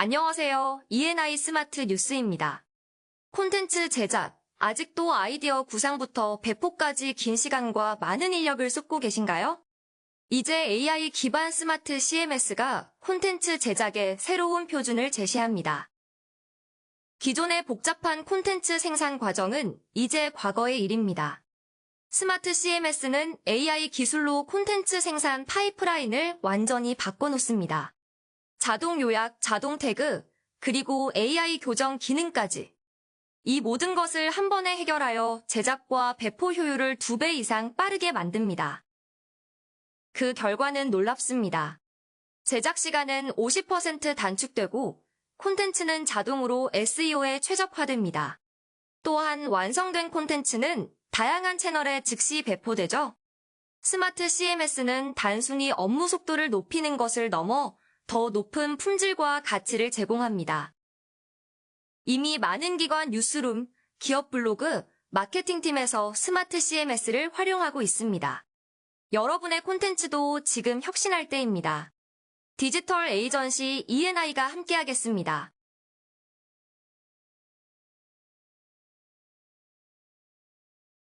안녕하세요. ENI 스마트 뉴스입니다. 콘텐츠 제작, 아직도 아이디어 구상부터 배포까지 긴 시간과 많은 인력을 쏟고 계신가요? 이제 AI 기반 스마트 CMS가 콘텐츠 제작의 새로운 표준을 제시합니다. 기존의 복잡한 콘텐츠 생산 과정은 이제 과거의 일입니다. 스마트 CMS는 AI 기술로 콘텐츠 생산 파이프라인을 완전히 바꿔놓습니다. 자동 요약, 자동 태그, 그리고 AI 교정 기능까지. 이 모든 것을 한 번에 해결하여 제작과 배포 효율을 두 배 이상 빠르게 만듭니다. 그 결과는 놀랍습니다. 제작 시간은 50% 단축되고 콘텐츠는 자동으로 SEO에 최적화됩니다. 또한 완성된 콘텐츠는 다양한 채널에 즉시 배포되죠. 스마트 CMS는 단순히 업무 속도를 높이는 것을 넘어 더 높은 품질과 가치를 제공합니다. 이미 많은 기관 뉴스룸, 기업 블로그, 마케팅팀에서 스마트 CMS를 활용하고 있습니다. 여러분의 콘텐츠도 지금 혁신할 때입니다. 디지털 에이전시 E&I가 함께하겠습니다.